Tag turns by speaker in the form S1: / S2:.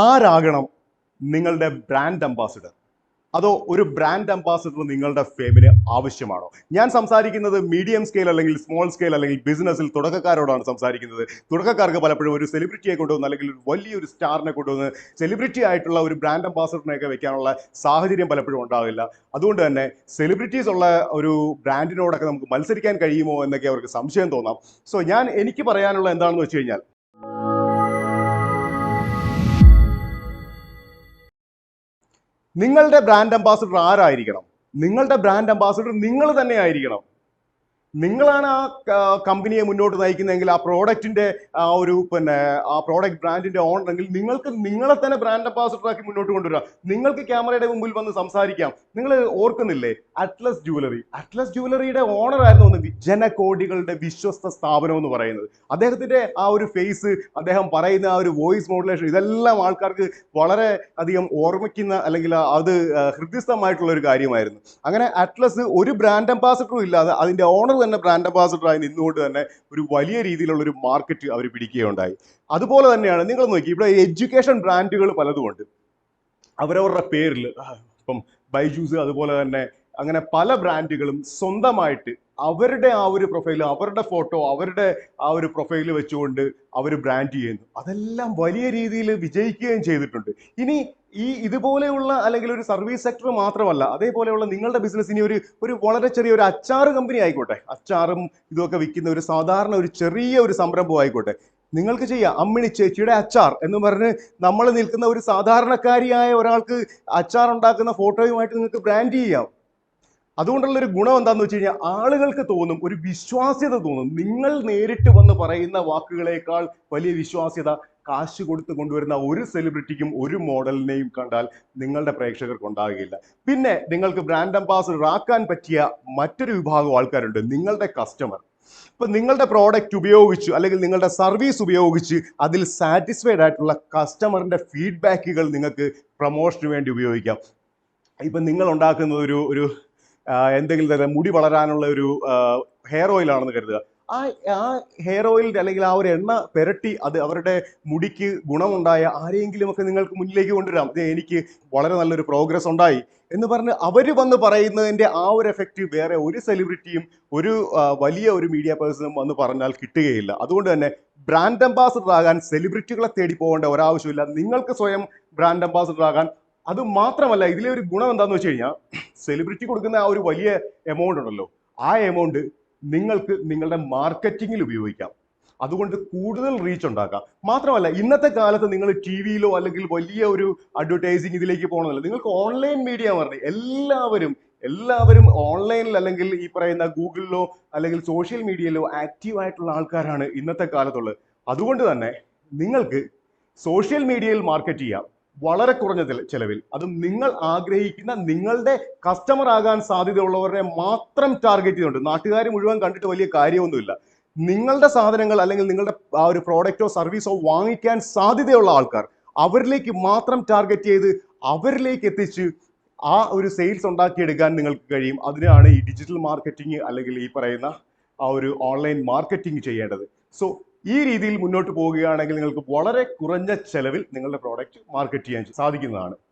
S1: ആരാകണം നിങ്ങളുടെ brand ambassador അതോ ഒരു ബ്രാൻഡ് അംബാസിഡർ നിങ്ങളുടെ ഫേമിന് ആവശ്യമാണോ? ഞാൻ സംസാരിക്കുന്നത് മീഡിയം സ്കെയിൽ അല്ലെങ്കിൽ സ്മോൾ സ്കെയിൽ അല്ലെങ്കിൽ ബിസിനസ്സിൽ തുടക്കക്കാരോടാണ് സംസാരിക്കുന്നത്. തുടക്കക്കാർക്ക് പലപ്പോഴും ഒരു സെലിബ്രിറ്റിയെ കൊണ്ടുവന്ന് അല്ലെങ്കിൽ വലിയൊരു സ്റ്റാറിനെ കൊണ്ടുവന്ന് സെലിബ്രിറ്റി ആയിട്ടുള്ള ഒരു ബ്രാൻഡ് അംബാസിഡറിനെയൊക്കെ വെക്കാനുള്ള സാഹചര്യം പലപ്പോഴും ഉണ്ടാവില്ല. അതുകൊണ്ട് തന്നെ സെലിബ്രിറ്റീസ് ഉള്ള ഒരു ബ്രാൻഡിനോടൊക്കെ നമുക്ക് മത്സരിക്കാൻ കഴിയുമോ എന്നൊക്കെ അവർക്ക് സംശയം തോന്നാം. സോ ഞാൻ എനിക്ക് പറയാനുള്ള എന്താണെന്ന് വെച്ച് കഴിഞ്ഞാൽ നിങ്ങളുടെ ബ്രാൻഡ് അംബാസിഡർ ആരായിരിക്കണം? നിങ്ങളുടെ ബ്രാൻഡ് അംബാസിഡർ നിങ്ങൾ തന്നെ ആയിരിക്കണം നിങ്ങളാണ് ആ കമ്പനിയെ മുന്നോട്ട് നയിക്കുന്നതെങ്കിൽ ആ പ്രോഡക്റ്റിന്റെ ആ ഒരു പിന്നെ ആ പ്രോഡക്റ്റ് ബ്രാൻഡിന്റെ ഓണറെങ്കിൽ നിങ്ങൾക്ക് നിങ്ങളെ തന്നെ ബ്രാൻഡ് അംബാസിഡർ ആക്കി മുന്നോട്ട് കൊണ്ടുവരാം നിങ്ങൾക്ക് ക്യാമറയുടെ മുമ്പിൽ വന്ന് സംസാരിക്കാം. നിങ്ങൾ ഓർക്കുന്നില്ലേ? അറ്റ്ലസ് ജുവലറി അറ്റ്ലസ് ജുവലറിയുടെ ഓണർ ആയിരുന്നു ഒന്ന് ജനകോടികളുടെ വിശ്വസ്ത സ്ഥാപനം എന്ന് പറയുന്നത്. അദ്ദേഹത്തിന്റെ ആ ഒരു ഫേസ് അദ്ദേഹം പറയുന്ന ആ ഒരു വോയിസ് മോഡുലേഷൻ ഇതെല്ലാം ആൾക്കാർക്ക് വളരെ അധികം ഓർമ്മിക്കുന്ന അല്ലെങ്കിൽ അത് ഹൃദ്യസ്ഥമായിട്ടുള്ള ഒരു കാര്യമായിരുന്നു. അങ്ങനെ അറ്റ്ലസ് ഒരു ബ്രാൻഡ് അംബാസിഡറും ഇല്ലാതെ അതിന്റെ ഓണർ തന്നെ ബ്രാൻഡ് അംബാസഡറായി നിന്നുകൊണ്ട് തന്നെ ഒരു വലിയ രീതിയിലുള്ള ഒരു മാർക്കറ്റ് അവർ പിടിക്കുകയുണ്ടായി. അതുപോലെ തന്നെയാണ് നിങ്ങൾ നോക്കി ഇവിടെ എഡ്യൂക്കേഷൻ ബ്രാൻഡുകൾ പലതും ഉണ്ട്. അവരവരുടെ പേരിൽ ഇപ്പം ബൈജൂസ് അതുപോലെ തന്നെ അങ്ങനെ പല ബ്രാൻഡുകളും സ്വന്തമായിട്ട് അവരുടെ ആ ഒരു പ്രൊഫൈൽ അവരുടെ ഫോട്ടോ അവരുടെ ആ ഒരു പ്രൊഫൈൽ വെച്ചുകൊണ്ട് അവർ ബ്രാൻഡ് ചെയ്യുന്നു. അതെല്ലാം വലിയ രീതിയിൽ വിജയിക്കുകയും ചെയ്തിട്ടുണ്ട്. ഇനി ഈ ഇതുപോലെയുള്ള അല്ലെങ്കിൽ ഒരു സർവീസ് സെക്ടർ മാത്രമല്ല അതേപോലെയുള്ള നിങ്ങളുടെ ബിസിനസ് ഇനി ഒരു ഒരു വളരെ ചെറിയ ഒരു അച്ചാർ കമ്പനി ആയിക്കോട്ടെ. അച്ചാറും ഇതൊക്കെ വിൽക്കുന്ന ഒരു സാധാരണ ഒരു ചെറിയ ഒരു സംരംഭം ആയിക്കോട്ടെ. നിങ്ങൾക്ക് ചെയ്യാം. അമ്മിണി ചേച്ചിയുടെ അച്ചാർ എന്ന് പറഞ്ഞ് നമ്മൾ നിൽക്കുന്ന ഒരു സാധാരണക്കാരിയായ ഒരാൾക്ക് അച്ചാർ ഉണ്ടാക്കുന്ന ഫോട്ടോയുമായിട്ട് നിങ്ങൾക്ക് ബ്രാൻഡ് ചെയ്യാം. അതുകൊണ്ടുള്ള ഒരു ഗുണം എന്താണെന്ന് വെച്ച് കഴിഞ്ഞാൽ ആളുകൾക്ക് തോന്നും ഒരു വിശ്വാസ്യത തോന്നും. നിങ്ങൾ നേരിട്ട് വന്ന് പറയുന്ന വാക്കുകളേക്കാൾ വലിയ വിശ്വാസ്യത കാശ് കൊടുത്ത് കൊണ്ടുവരുന്ന ഒരു സെലിബ്രിറ്റിക്കും ഒരു മോഡലിനെയും കണ്ടാൽ നിങ്ങളുടെ പ്രേക്ഷകർക്ക് ഉണ്ടാകുകയില്ല. പിന്നെ നിങ്ങൾക്ക് ബ്രാൻഡ് അംബാസഡർ ആക്കാൻ പറ്റിയ മറ്റൊരു വിഭാഗം ആൾക്കാരുണ്ട്. നിങ്ങളുടെ കസ്റ്റമർ ഇപ്പൊ നിങ്ങളുടെ പ്രോഡക്റ്റ് ഉപയോഗിച്ച് അല്ലെങ്കിൽ നിങ്ങളുടെ സർവീസ് ഉപയോഗിച്ച് അതിൽ സാറ്റിസ്ഫൈഡ് ആയിട്ടുള്ള കസ്റ്റമറിന്റെ ഫീഡ്ബാക്കുകൾ നിങ്ങൾക്ക് പ്രൊമോഷന് വേണ്ടി ഉപയോഗിക്കാം. ഇപ്പൊ നിങ്ങൾ ഉണ്ടാക്കുന്നത് ഒരു ഒരു എന്തെങ്കിലും തരം മുടി വളരാനുള്ള ഒരു ഹെയർ ഓയിൽ ആണെന്ന് കരുതുക. ആ ആ ഹെയർ ഓയിലിന്റെ അല്ലെങ്കിൽ ആ ഒരു എണ്ണ പുരട്ടി അത് അവരുടെ മുടിക്ക് ഗുണമുണ്ടായ ആരെങ്കിലും ഒക്കെ നിങ്ങൾക്ക് മുന്നിലേക്ക് കൊണ്ടുവരാം. "ദേ, എനിക്ക് വളരെ നല്ലൊരു പ്രോഗ്രസ് ഉണ്ടായി എന്ന് പറഞ്ഞ് അവർ വന്ന് പറയുന്നതിന്റെ ആ ഒരു എഫക്റ്റ് വേറെ ഒരു സെലിബ്രിറ്റിയും ഒരു വലിയ ഒരു മീഡിയ പേഴ്സണും വന്ന് പറഞ്ഞാൽ കിട്ടുകയില്ല. അതുകൊണ്ട് തന്നെ ബ്രാൻഡ് അംബാസഡർ ആകാൻ സെലിബ്രിറ്റികളെ തേടി പോകേണ്ട ഒരാവശ്യമില്ല. നിങ്ങൾക്ക് സ്വയം ബ്രാൻഡ് അംബാസഡർ ആകാൻ. അത് മാത്രമല്ല ഇതിലെ ഒരു ഗുണം എന്താണെന്ന് വെച്ച് കഴിഞ്ഞാൽ സെലിബ്രിറ്റി കൊടുക്കുന്ന ആ ഒരു വലിയ എമൗണ്ട് ഉണ്ടല്ലോ. ആ എമൗണ്ട് നിങ്ങൾക്ക് നിങ്ങളുടെ മാർക്കറ്റിങ്ങിൽ ഉപയോഗിക്കാം. അതുകൊണ്ട് കൂടുതൽ റീച്ച് ഉണ്ടാക്കാം. മാത്രമല്ല ഇന്നത്തെ കാലത്ത് നിങ്ങൾ ടി വിയിലോ അല്ലെങ്കിൽ വലിയ ഒരു അഡ്വർടൈസിങ് ഇതിലേക്ക് പോകണമെന്നില്ല നിങ്ങൾക്ക് ഓൺലൈൻ മീഡിയ പറഞ്ഞു എല്ലാവരും എല്ലാവരും ഓൺലൈനിൽ അല്ലെങ്കിൽ ഈ പറയുന്ന ഗൂഗിളിലോ അല്ലെങ്കിൽ സോഷ്യൽ മീഡിയയിലോ ആക്റ്റീവ് ആയിട്ടുള്ള ആൾക്കാരാണ് ഇന്നത്തെ കാലത്തുള്ളത്. അതുകൊണ്ട് തന്നെ നിങ്ങൾക്ക് സോഷ്യൽ മീഡിയയിൽ മാർക്കറ്റ് ചെയ്യാം. വളരെ കുറഞ്ഞ ചിലവിൽ. അതും നിങ്ങൾ ആഗ്രഹിക്കുന്ന നിങ്ങളുടെ കസ്റ്റമർ ആകാൻ സാധ്യതയുള്ളവരെ മാത്രം ടാർഗറ്റ് ചെയ്യുന്നുണ്ട് നാട്ടുകാർ മുഴുവൻ കണ്ടിട്ട് വലിയ കാര്യമൊന്നുമില്ല. നിങ്ങളുടെ സാധനങ്ങൾ അല്ലെങ്കിൽ നിങ്ങളുടെ ആ ഒരു പ്രോഡക്റ്റോ സർവീസോ വാങ്ങിക്കാൻ സാധ്യതയുള്ള ആൾക്കാർ അവരിലേക്ക് മാത്രം ടാർഗറ്റ് ചെയ്ത് അവരിലേക്ക് എത്തിച്ച് ആ ഒരു സെയിൽസ് ഉണ്ടാക്കിയെടുക്കാൻ നിങ്ങൾക്ക് കഴിയും. അതിനാണ് ഈ ഡിജിറ്റൽ മാർക്കറ്റിംഗ് അല്ലെങ്കിൽ ഈ പറയുന്ന ആ ഒരു ഓൺലൈൻ മാർക്കറ്റിംഗ് ചെയ്യേണ്ടത്. സോ ഈ രീതിയിൽ മുന്നോട്ട് പോവുകയാണെങ്കിൽ നിങ്ങൾക്ക് വളരെ കുറഞ്ഞ ചെലവിൽ നിങ്ങളുടെ പ്രോഡക്റ്റ് മാർക്കറ്റ് ചെയ്യാൻ സാധിക്കുന്നതാണ്.